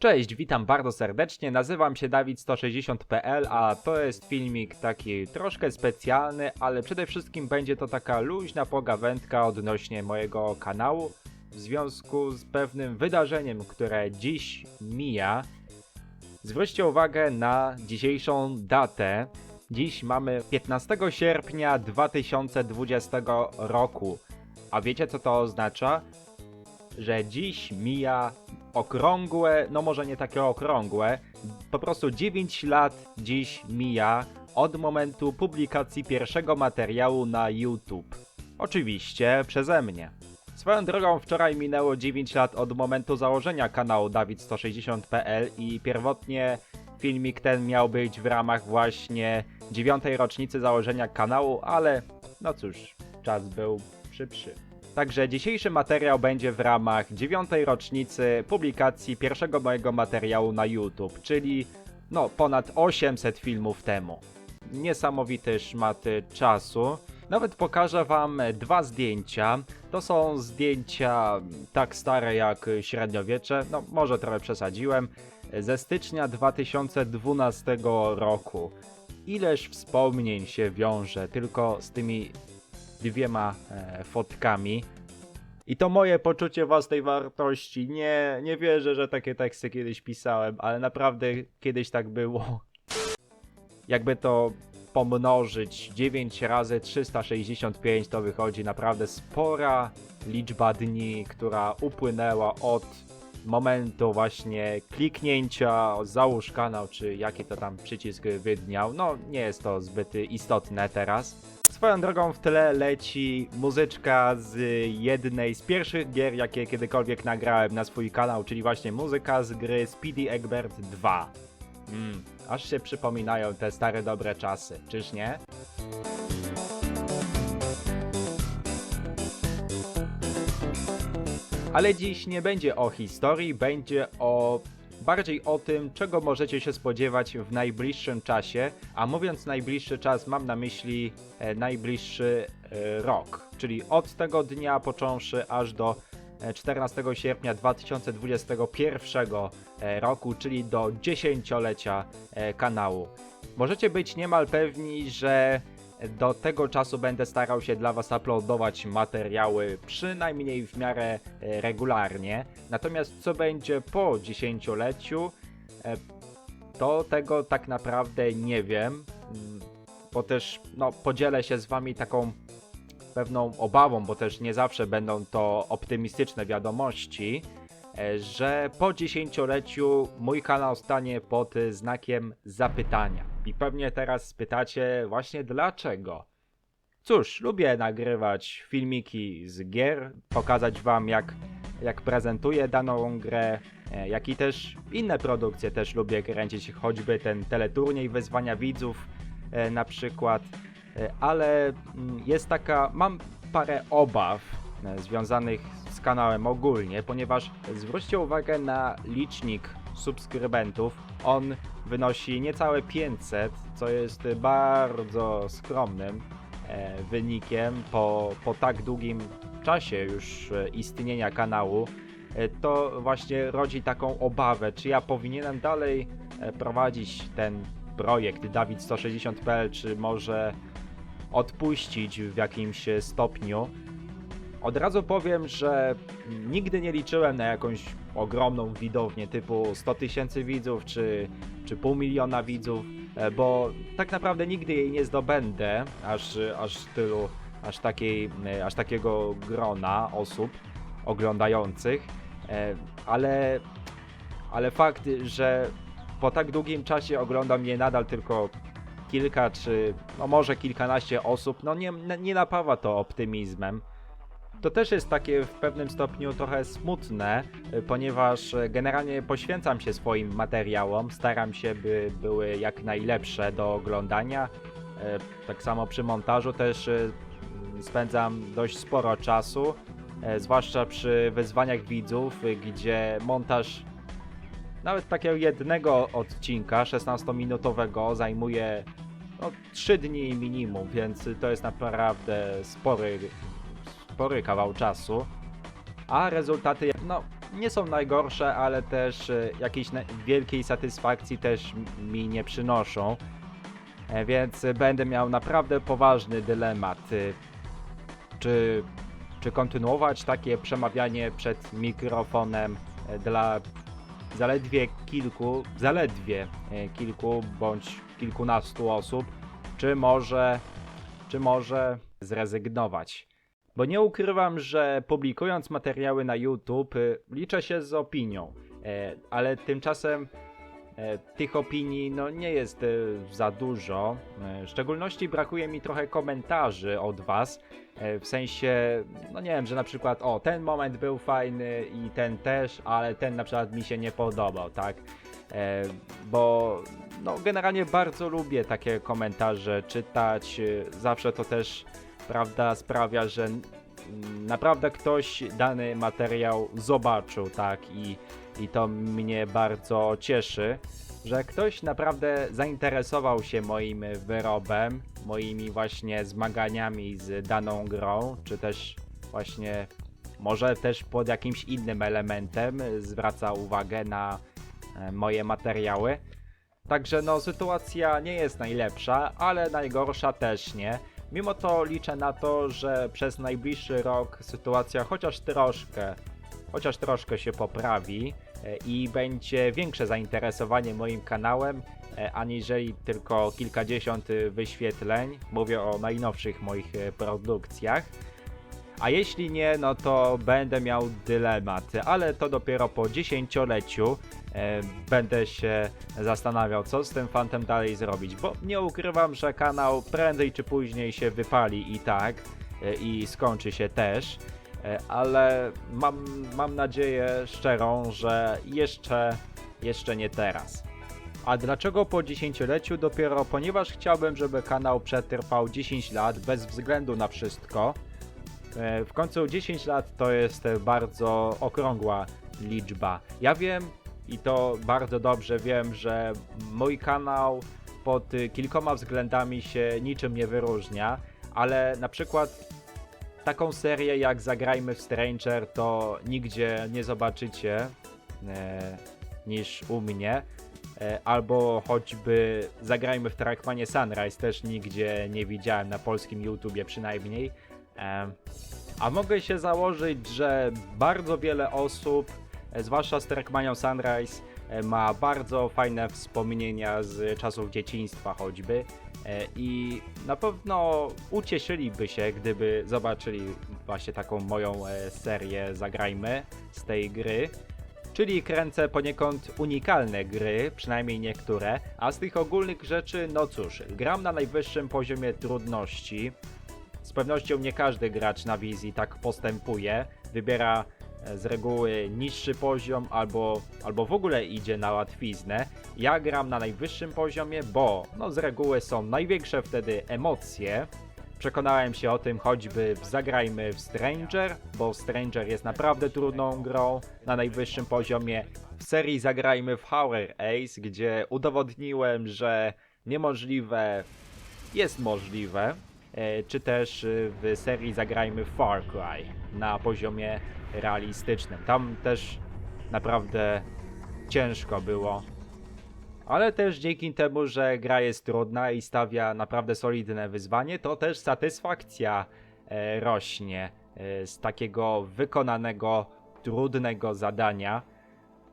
Cześć, witam bardzo serdecznie, nazywam się Dawid160.pl, a to jest filmik taki troszkę specjalny, ale przede wszystkim będzie to taka luźna pogawędka odnośnie mojego kanału w związku z pewnym wydarzeniem, które dziś mija. Zwróćcie uwagę na dzisiejszą datę. Dziś mamy 15 sierpnia 2020 roku. A wiecie co to oznacza? Że dziś mija okrągłe, no może nie takie okrągłe, po prostu 9 lat dziś mija od momentu publikacji pierwszego materiału na YouTube. Oczywiście przeze mnie. Swoją drogą wczoraj minęło 9 lat od momentu założenia kanału Dawid160.pl i pierwotnie filmik ten miał być w ramach właśnie dziewiątej rocznicy założenia kanału, ale no cóż, czas był szybszy. Także dzisiejszy materiał będzie w ramach dziewiątej rocznicy publikacji pierwszego mojego materiału na YouTube, czyli no ponad 800 filmów temu. Niesamowity szmaty czasu. Nawet pokażę wam dwa zdjęcia. To są zdjęcia tak stare jak średniowiecze, no może trochę przesadziłem, ze stycznia 2012 roku. Ileż wspomnień się wiąże tylko z tymi dwiema e, fotkami. I to moje poczucie własnej wartości. Nie, nie wierzę, że takie teksty kiedyś pisałem, ale naprawdę kiedyś tak było. Jakby to pomnożyć 9 razy 365 to wychodzi naprawdę spora liczba dni, która upłynęła od momentu właśnie kliknięcia, załóż kanał, czy jaki to tam przycisk wydniał. No, nie jest to zbyt istotne teraz. Swoją drogą w tle leci muzyczka z jednej z pierwszych gier, jakie kiedykolwiek nagrałem na swój kanał, czyli właśnie muzyka z gry Speedy Egbert 2. Mm, aż się przypominają te stare dobre czasy, czyż nie? Ale dziś nie będzie o historii, będzie o bardziej o tym, czego możecie się spodziewać w najbliższym czasie. A mówiąc najbliższy czas, mam na myśli e, najbliższy e, rok, czyli od tego dnia począwszy aż do e, 14 sierpnia 2021 e, roku, czyli do dziesięciolecia e, kanału. Możecie być niemal pewni, że do tego czasu będę starał się dla Was uploadować materiały przynajmniej w miarę e, regularnie. Natomiast co będzie po dziesięcioleciu, e, to tego tak naprawdę nie wiem, mm, bo też no, podzielę się z Wami taką pewną obawą, bo też nie zawsze będą to optymistyczne wiadomości, e, że po dziesięcioleciu mój kanał stanie pod znakiem zapytania. I pewnie teraz spytacie właśnie dlaczego. Cóż, lubię nagrywać filmiki z gier, pokazać wam jak, jak prezentuję daną grę, e, jak i też inne produkcje też lubię kręcić, choćby ten teleturniej wyzwania widzów e, na przykład, E, ale mm, jest taka, mam parę obaw związanych z kanałem ogólnie, ponieważ zwróćcie uwagę na licznik subskrybentów, on wynosi niecałe 500, co jest bardzo skromnym e, wynikiem po, po tak długim czasie już e, istnienia kanału. E, To właśnie rodzi taką obawę, czy ja powinienem dalej prowadzić ten projekt Dawid160.pl, czy może odpuścić w jakimś stopniu. Od razu powiem, że nigdy nie liczyłem na jakąś ogromną widownię typu 100 tysięcy widzów czy, czy pół miliona widzów, e, bo tak naprawdę nigdy jej nie zdobędę, aż, aż tylu, aż, takiej, e, aż takiego grona osób oglądających, E, ale, ale fakt, że po tak długim czasie ogląda mnie nadal tylko kilka czy no może kilkanaście osób, no nie, nie napawa to optymizmem. To też jest takie w pewnym stopniu trochę smutne, y, ponieważ y, generalnie poświęcam się swoim materiałom, staram się, by były jak najlepsze do oglądania. Y, Tak samo przy montażu też spędzam dość sporo czasu, zwłaszcza przy wyzwaniach widzów, gdzie montaż nawet takiego jednego odcinka 16-minutowego zajmuje no, 3 dni minimum, więc to jest naprawdę spory, spory kawał czasu. A rezultaty, no nie są najgorsze, ale też e, jakiejś wielkiej satysfakcji też mi nie przynoszą. E, Więc będę miał naprawdę poważny dylemat. e, Czy, czy kontynuować takie przemawianie przed mikrofonem dla zaledwie kilku, zaledwie kilku bądź kilkunastu osób, czy może, czy może zrezygnować. Bo nie ukrywam, że publikując materiały na YouTube y, liczę się z opinią, e, ale tymczasem e, tych opinii no, nie jest e, za dużo. E, W szczególności brakuje mi trochę komentarzy od Was, w sensie, no nie wiem, że na przykład o, ten moment był fajny i ten też, ale ten na przykład mi się nie podobał, tak? Bo no, generalnie bardzo lubię takie komentarze czytać, e, zawsze to też prawda sprawia, że naprawdę ktoś dany materiał zobaczył, tak, i, i to mnie bardzo cieszy, że ktoś naprawdę zainteresował się moim wyrobem, moimi właśnie zmaganiami z daną grą, czy też właśnie może też pod jakimś innym elementem zwraca uwagę na e, moje materiały. Także no sytuacja nie jest najlepsza, ale najgorsza też nie. Mimo to liczę na to, że przez najbliższy rok sytuacja chociaż troszkę, chociaż troszkę się poprawi e, i będzie większe zainteresowanie moim kanałem, e, aniżeli tylko kilkadziesiąt wyświetleń. Mówię o najnowszych moich e, produkcjach. A jeśli nie, no to będę miał dylemat, ale to dopiero po dziesięcioleciu e, będę się zastanawiał, co z tym fantem dalej zrobić, bo nie ukrywam, że kanał prędzej czy później się wypali i tak, e, i skończy się też, e, ale mam, mam nadzieję szczerą, że jeszcze, jeszcze nie teraz. A dlaczego po dziesięcioleciu? Dopiero ponieważ chciałbym, żeby kanał przetrwał 10 lat bez względu na wszystko. E, W końcu 10 lat to jest bardzo okrągła liczba. Ja wiem i to bardzo dobrze wiem, że mój kanał pod kilkoma względami się niczym nie wyróżnia, ale na przykład taką serię jak Zagrajmy w Stranger to nigdzie nie zobaczycie e, niż u mnie. E, albo choćby Zagrajmy w Trackmanie Sunrise też nigdzie nie widziałem na polskim YouTubie przynajmniej. A mogę się założyć, że bardzo wiele osób, e, zwłaszcza z Trackmanią Sunrise, e, ma bardzo fajne wspomnienia z czasów dzieciństwa choćby e, i na pewno ucieszyliby się, gdyby zobaczyli właśnie taką moją serię Zagrajmy z tej gry. Czyli kręcę poniekąd unikalne gry, przynajmniej niektóre, a z tych ogólnych rzeczy, no cóż, gram na najwyższym poziomie trudności, z pewnością nie każdy gracz na wizji tak postępuje. Wybiera e, z reguły niższy poziom albo, albo w ogóle idzie na łatwiznę. Ja gram na najwyższym poziomie, bo no z reguły są największe wtedy emocje. Przekonałem się o tym choćby w Zagrajmy w Stranger, bo Stranger jest naprawdę trudną grą na najwyższym poziomie. W serii Zagrajmy w Horror Ace, gdzie udowodniłem, że niemożliwe jest możliwe czy też e, w serii zagrajmy Far Cry na poziomie realistycznym. Tam też naprawdę ciężko było. Ale też dzięki temu, że gra jest trudna i stawia naprawdę solidne wyzwanie, to też satysfakcja e, rośnie e, z takiego wykonanego, trudnego zadania.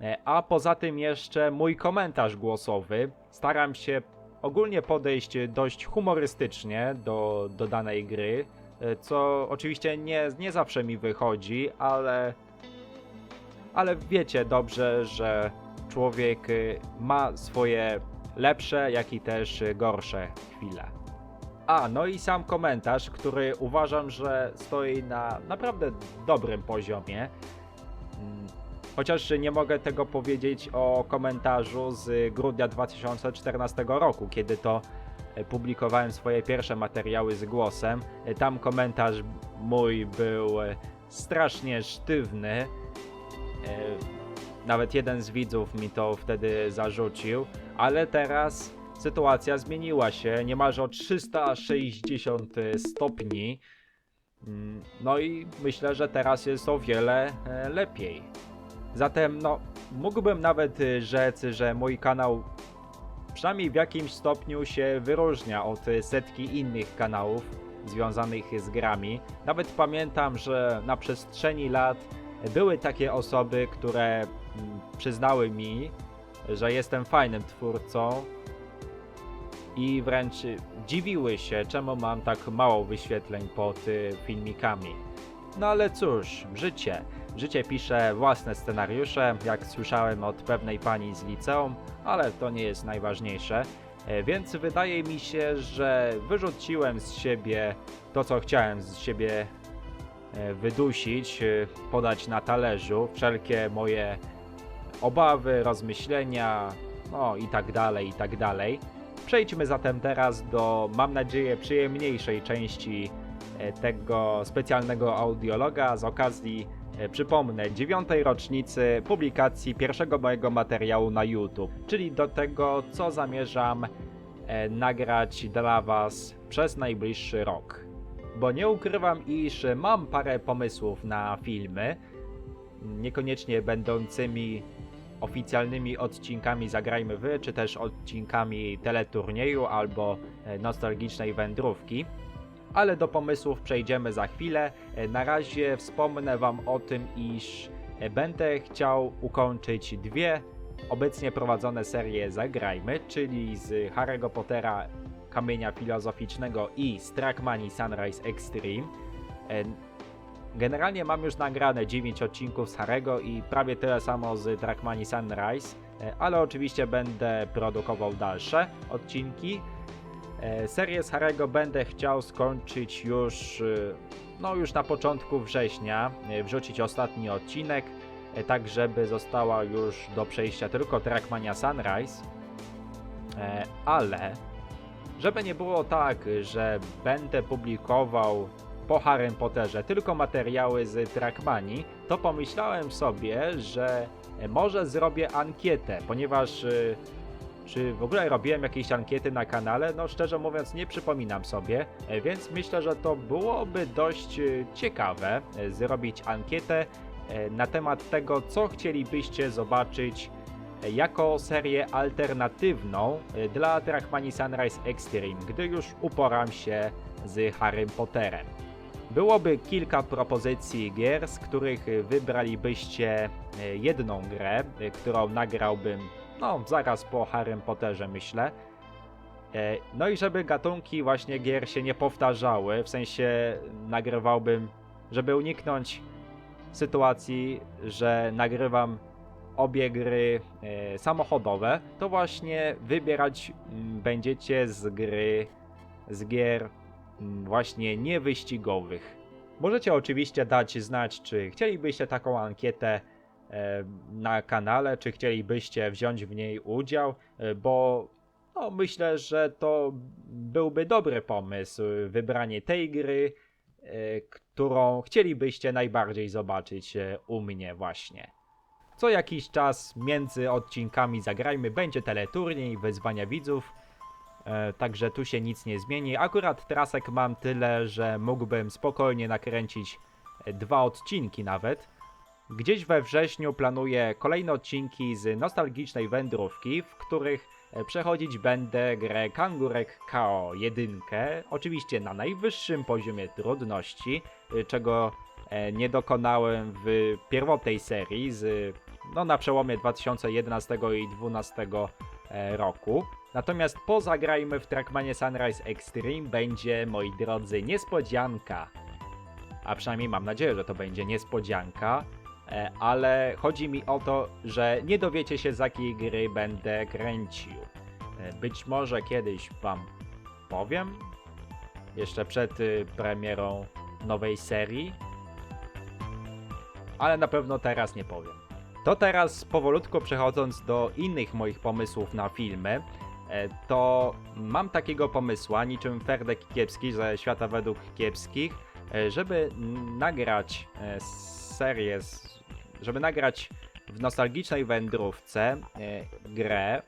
E, A poza tym jeszcze mój komentarz głosowy. Staram się ogólnie podejść dość humorystycznie do, do danej gry, e, co oczywiście nie, nie zawsze mi wychodzi, ale, ale wiecie dobrze, że człowiek y, ma swoje lepsze, jak i też gorsze chwile. A, no i sam komentarz, który uważam, że stoi na naprawdę dobrym poziomie. Chociaż nie mogę tego powiedzieć o komentarzu z grudnia 2014 roku, kiedy to e, publikowałem swoje pierwsze materiały z głosem. E, Tam komentarz mój był e, strasznie sztywny. Nawet jeden z widzów mi to wtedy zarzucił, ale teraz sytuacja zmieniła się niemalże o 360 stopni. Mm, No i myślę, że teraz jest o wiele lepiej. Zatem, no, mógłbym nawet y, rzec, że mój kanał przynajmniej w jakimś stopniu się wyróżnia od y, setki innych kanałów związanych z grami. Nawet pamiętam, że na przestrzeni lat były takie osoby, które mm, przyznały mi, że jestem fajnym twórcą i wręcz dziwiły się, czemu mam tak mało wyświetleń pod y, filmikami. No ale cóż, życie. Życie pisze własne scenariusze, jak słyszałem od pewnej pani z liceum, ale to nie jest najważniejsze. E, Więc wydaje mi się, że wyrzuciłem z siebie to, co chciałem z siebie e, wydusić, e, podać na talerzu, wszelkie moje obawy, rozmyślenia, no i tak dalej, i tak dalej. Przejdźmy zatem teraz do, mam nadzieję, przyjemniejszej części tego specjalnego audiologa z okazji, przypomnę, dziewiątej rocznicy publikacji pierwszego mojego materiału na YouTube, czyli do tego, co zamierzam e, nagrać dla Was przez najbliższy rok. Bo nie ukrywam, iż mam parę pomysłów na filmy, niekoniecznie będącymi oficjalnymi odcinkami Zagrajmy Wy, czy też odcinkami teleturnieju albo e, nostalgicznej wędrówki. Ale do pomysłów przejdziemy za chwilę. E, Na razie wspomnę Wam o tym, iż e, będę chciał ukończyć dwie obecnie prowadzone serie Zagrajmy, czyli z Harry'ego Pottera Kamienia Filozoficznego i z Trackmanii Sunrise Extreme. E, Generalnie mam już nagrane 9 odcinków z Harego i prawie tyle samo z Trackmanii Sunrise, ale oczywiście będę produkował dalsze odcinki. E, Serię z Harego będę chciał skończyć już, e, no już na początku września, e, wrzucić ostatni odcinek, tak żeby została już do przejścia tylko Trackmania Sunrise. Ale żeby nie było tak, że będę publikował po Harrym Potterze tylko materiały z Trackmanii, to pomyślałem sobie, że może zrobię ankietę, ponieważ czy w ogóle robiłem jakieś ankiety na kanale? No szczerze mówiąc nie przypominam sobie, e, więc myślę, że to byłoby dość y, ciekawe e, zrobić ankietę e, na temat tego, co chcielibyście zobaczyć e, jako serię alternatywną e, dla Trackmanii Sunrise Extreme, gdy już uporam się z Harrym Potterem. Byłoby kilka propozycji gier, z których wybralibyście e, jedną grę, e, którą nagrałbym no zaraz po Harrym Potterze myślę. E, No i żeby gatunki właśnie gier się nie powtarzały, w sensie nagrywałbym, żeby uniknąć sytuacji, że nagrywam obie gry e, samochodowe, to właśnie wybierać mm, będziecie z gry, z gier mm, właśnie niewyścigowych. Możecie oczywiście dać znać, czy chcielibyście taką ankietę na kanale, czy chcielibyście wziąć w niej udział, e, bo no, myślę, że to byłby dobry pomysł, e, wybranie tej gry, e, którą chcielibyście najbardziej zobaczyć e, u mnie właśnie. Co jakiś czas między odcinkami Zagrajmy będzie teleturniej, wyzwania widzów, e, także tu się nic nie zmieni. Akurat trasek mam tyle, że mógłbym spokojnie nakręcić e, dwa odcinki nawet. Gdzieś we wrześniu planuję kolejne odcinki z nostalgicznej wędrówki, w których e, przechodzić będę grę Kangurek KO 1, oczywiście na najwyższym poziomie trudności, e, czego e, nie dokonałem w pierwotnej serii z, no, na przełomie 2011 i 2012 e, roku. Natomiast po zagrajmy w Trackmanie Sunrise Extreme będzie, moi drodzy, niespodzianka. A przynajmniej mam nadzieję, że to będzie niespodzianka. E, ale chodzi mi o to, że nie dowiecie się z jakiej gry będę kręcił. E, Być może kiedyś wam powiem, jeszcze przed y, premierą nowej serii, ale na pewno teraz nie powiem. To teraz powolutku przechodząc do innych moich pomysłów na filmy, e, to mam takiego pomysła, niczym Ferdek Kiepski ze Świata Według Kiepskich, żeby nagrać serię, z- żeby nagrać w nostalgicznej wędrówce e, grę,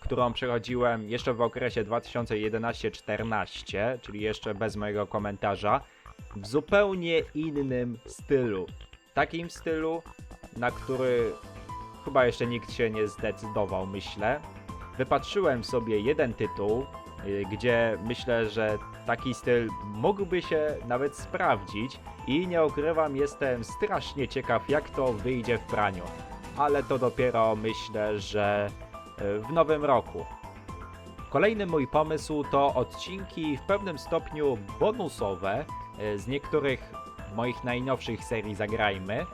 którą przechodziłem jeszcze w okresie 2011-14, czyli jeszcze bez mojego komentarza, w zupełnie innym stylu. Takim stylu, na który chyba jeszcze nikt się nie zdecydował, myślę. Wypatrzyłem sobie jeden tytuł, y, gdzie myślę, że taki styl mógłby się nawet sprawdzić i nie ukrywam, jestem strasznie ciekaw, jak to wyjdzie w praniu. Ale to dopiero myślę, że y, w nowym roku. Kolejny mój pomysł to odcinki w pewnym stopniu bonusowe e, z niektórych moich najnowszych serii Zagrajmy.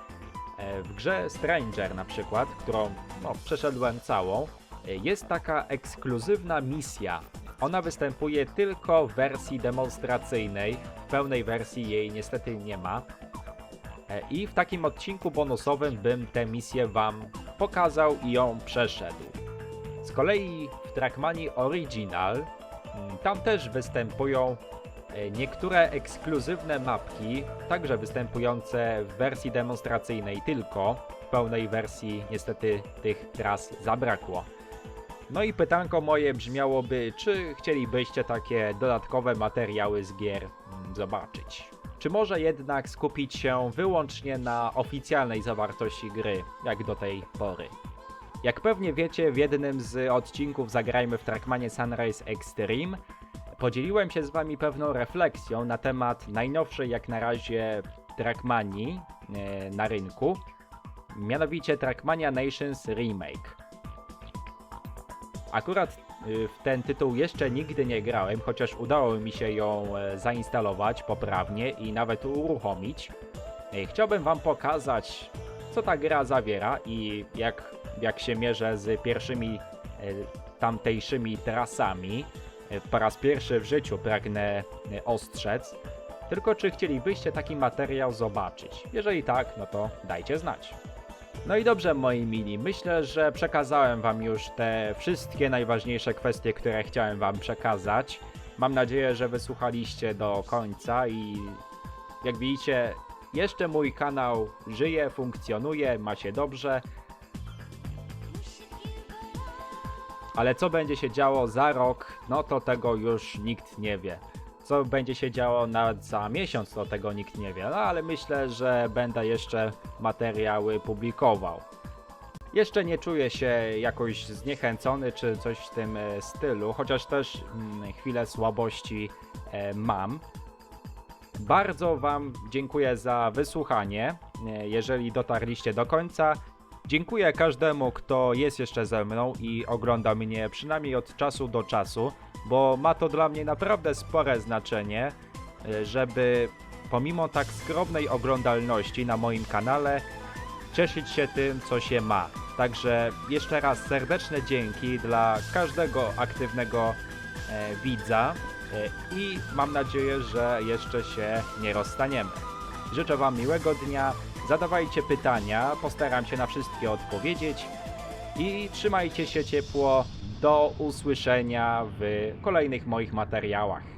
E, W grze Stranger na przykład, którą no, przeszedłem całą, e, jest taka ekskluzywna misja. Ona występuje tylko w wersji demonstracyjnej, w pełnej wersji jej niestety nie ma. E, I w takim odcinku bonusowym bym tę misję Wam pokazał i ją przeszedł. Z kolei w Trackmanii Original mm, tam też występują e, niektóre ekskluzywne mapki, także występujące w wersji demonstracyjnej tylko. W pełnej wersji niestety tych tras zabrakło. No i pytanko moje brzmiałoby, czy chcielibyście takie dodatkowe materiały z gier mm, zobaczyć? Czy może jednak skupić się wyłącznie na oficjalnej zawartości gry, jak do tej pory? Jak pewnie wiecie, w jednym z odcinków Zagrajmy w Trackmanie Sunrise Extreme podzieliłem się z wami pewną refleksją na temat najnowszej jak na razie Trackmanii e, na rynku, mianowicie Trackmania Nations Remake. Akurat y, w ten tytuł jeszcze nigdy nie grałem, chociaż udało mi się ją e, zainstalować poprawnie i nawet uruchomić. Chciałbym wam pokazać, co ta gra zawiera i jak, jak się mierzę z pierwszymi e, tamtejszymi trasami. E, Po raz pierwszy w życiu pragnę ostrzec. Tylko czy chcielibyście taki materiał zobaczyć? Jeżeli tak, no to dajcie znać. No i dobrze, moi mili, myślę, że przekazałem Wam już te wszystkie najważniejsze kwestie, które chciałem Wam przekazać. Mam nadzieję, że wysłuchaliście do końca i jak widzicie, jeszcze mój kanał żyje, funkcjonuje, ma się dobrze. Ale co będzie się działo za rok, no to tego już nikt nie wie. Co będzie się działo nawet za miesiąc, to tego nikt nie wie. No ale myślę, że będę jeszcze materiały publikował. Jeszcze nie czuję się jakoś zniechęcony czy coś w tym e, stylu, chociaż też mm, chwilę słabości e, mam. Bardzo Wam dziękuję za wysłuchanie. e, Jeżeli dotarliście do końca, dziękuję każdemu, kto jest jeszcze ze mną i ogląda mnie przynajmniej od czasu do czasu, bo ma to dla mnie naprawdę spore znaczenie, e, żeby pomimo tak skromnej oglądalności na moim kanale cieszyć się tym, co się ma. Także jeszcze raz serdeczne dzięki dla każdego aktywnego e, widza e, i mam nadzieję, że jeszcze się nie rozstaniemy. Życzę Wam miłego dnia, zadawajcie pytania, postaram się na wszystkie odpowiedzieć i trzymajcie się ciepło. Do usłyszenia w kolejnych moich materiałach.